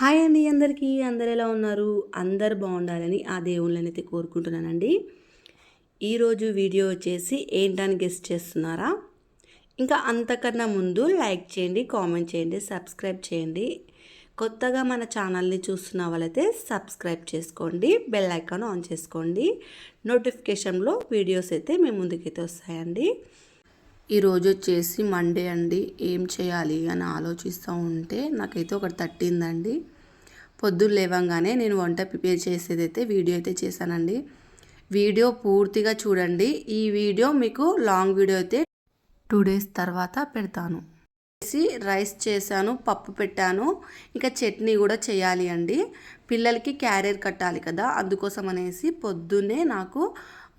Hi అండి అందరికీ. అందరు ఎలా ఉన్నారు? అందరు బాగుండాలని ఆ దేవుళ్ళని అయితే కోరుకుంటున్నానండి. ఈరోజు వీడియో వచ్చేసి ఏంటని గెస్ట్ చేస్తున్నారా? ఇంకా అంతకన్నా ముందు లైక్ చేయండి కామెంట్ చేయండి సబ్స్క్రైబ్ చేయండి. కొత్తగా మన ఛానల్ని చూస్తున్న వాళ్ళైతే సబ్స్క్రైబ్ చేసుకోండి బెల్ ఐకాన్ ఆన్ చేసుకోండి. నోటిఫికేషన్లో వీడియోస్ అయితే మీ ముందుకైతే వస్తాయండి. ఈరోజు వచ్చేసి మండే అండి. ఏం చేయాలి అని ఆలోచిస్తూ ఉంటే నాకైతే ఒకటి తట్టిందండి. పొద్దున్న లేవంగానే నేను వంట ప్రిపేర్ చేసేది అయితే వీడియో అయితే చేశానండి. వీడియో పూర్తిగా చూడండి. ఈ వీడియో మీకు లాంగ్ వీడియో అయితే టూ డేస్ తర్వాత పెడతాను. చేసి రైస్ చేశాను పప్పు పెట్టాను. ఇంకా చట్నీ కూడా చేయాలి అండి. పిల్లలకి క్యారియర్ కట్టాలి కదా అందుకోసం అనేసి పొద్దున్నే నాకు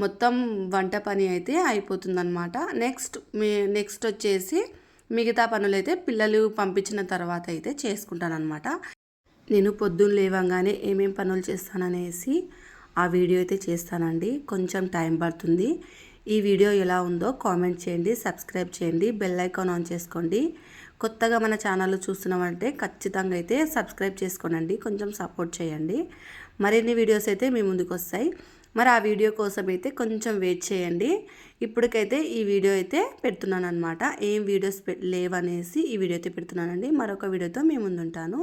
మొత్తం వంట పని అయితే అయిపోతుందన్నమాట. నెక్స్ట్ మీ నెక్స్ట్ వచ్చేసి మిగతా పనులైతే పిల్లలు పంపించిన తర్వాత అయితే చేసుకుంటానమాట నేను పొద్దున్న లేవంగానే ఏమేం పనులు చేస్తాననేసి ఆ వీడియో అయితే చేస్తానండి. కొంచెం టైం పడుతుంది. ఈ వీడియో ఎలా ఉందో కామెంట్ చేయండి సబ్స్క్రైబ్ చేయండి బెల్ ఐకాన్ ఆన్ చేసుకోండి. కొత్తగా మన ఛానల్ చూస్తున్నామంటే ఖచ్చితంగా అయితే సబ్స్క్రైబ్ చేసుకోనండి కొంచెం సపోర్ట్ చేయండి. మరిన్ని వీడియోస్ అయితే మీ ముందుకు వస్తాయి. మరి ఆ వీడియో కోసం అయితే కొంచెం వెయిట్ చేయండి. ఇప్పటికైతే ఈ వీడియో అయితే పెడుతున్నాను అనమాట ఏం వీడియోస్ లేవనేసి ఈ వీడియో అయితే పెడుతున్నానండి. మరొక వీడియోతో మీ ముందుంటాను.